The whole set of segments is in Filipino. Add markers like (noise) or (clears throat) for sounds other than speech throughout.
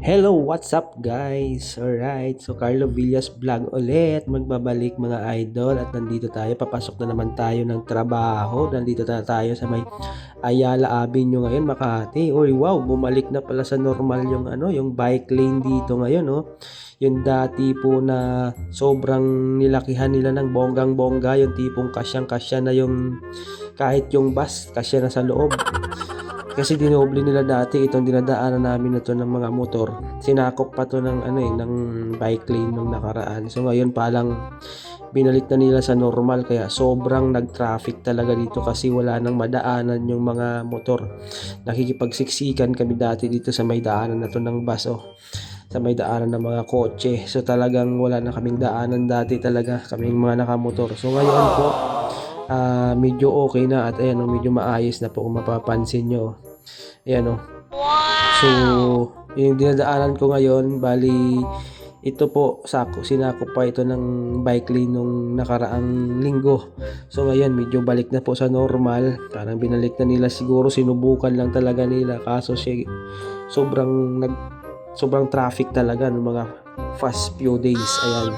Hello, what's up guys? Alright, so Carlo Villas vlog ulit. Magbabalik mga idol at nandito tayo. Papasok na naman tayo ng trabaho. Nandito na tayo sa may Ayala Avenue ngayon, Makati. Uy, wow, bumalik na pala sa normal yung ano, yung bike lane dito ngayon, no? Yung dati po na sobrang nilakihan nila ng bonggang-bongga, yung tipong kasyang-kasya na yung kahit yung bus, kasya na sa loob. Kasi dinoble nila dati itong dinadaanan namin na to ng mga motor. Sinakop pa to ng ano eh, ng bike lane nung nakaraan. So ngayon pa lang binalik na nila sa normal kaya sobrang nag-traffic talaga dito kasi wala nang madaanan yung mga motor. Nakikipagsiksikan kami dati dito sa may daanan na to ng bus oh sa may daanan ng mga kotse. So talagang wala na kaming daanan dati talaga, kaming mga nakamotor. So ngayon po, ah medyo okay na at ayan, oh, medyo maayos na po kung mapapansin nyo. Ayan o. So, yung dinadaanan ko ngayon, bali, ito po, sako, sinako pa ito ng bike lane nung nakaraang linggo. So ngayon, medyo balik na po sa normal. Parang binalik na nila siguro, sinubukan lang talaga nila. Kaso siya, sobrang nag sobrang traffic talaga ng mga fast few days. Ayan.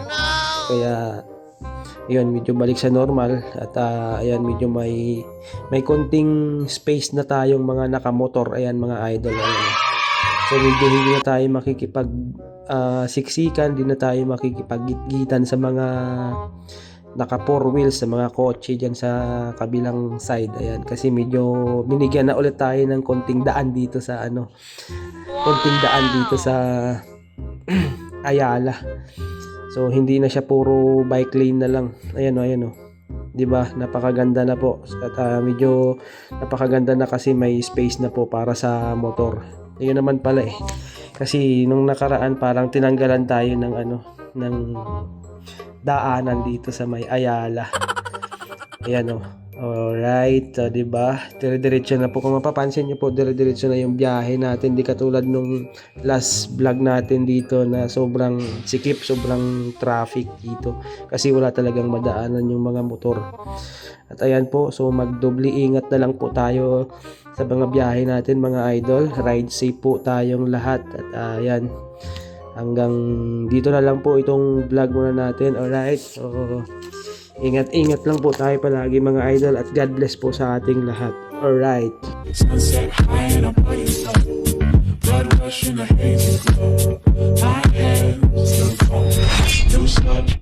Kaya yun medyo balik sa normal at ah, ayan medyo may may konting space na tayong mga nakamotor. Ayan mga idol ayan. so medyo hindi na tayo makikipag ah, siksikan hindi na tayo makikipaggitan sa mga naka four wheels sa mga kotse dyan sa kabilang side. Ayan kasi medyo binigyan na ulit tayo ng konting daan dito sa ano konting daan dito sa (clears throat) Ayala So hindi na siya puro bike lane na lang. Ayan o, ayan o. 'Di ba? Napakaganda na po. At ah, medyo napakaganda na kasi may space na po para sa motor. Ayun naman pala eh. Kasi nung nakaraan parang tinanggalan tayo ng ano ng daanan dito sa may Ayala. Ayan o. Alright, so, 'di ba? Dire-diretso na po kung mapapansin niyo po, dire-diretso na yung biyahe natin, di katulad nung last vlog natin dito na sobrang sikip, sobrang traffic dito kasi wala talagang madaanan yung mga motor. At ayan po, so magdobli ingat na lang po tayo sa mga biyahe natin mga idol. Ride safe po tayong lahat. At ah, ayan, hanggang dito na lang po itong vlog muna natin. Alright, so ingat-ingat lang po tayo palagi mga idol at God bless po sa ating lahat. Alright. Sunset high and I'm. Blood rush a hazy glow. My hands still cold. New.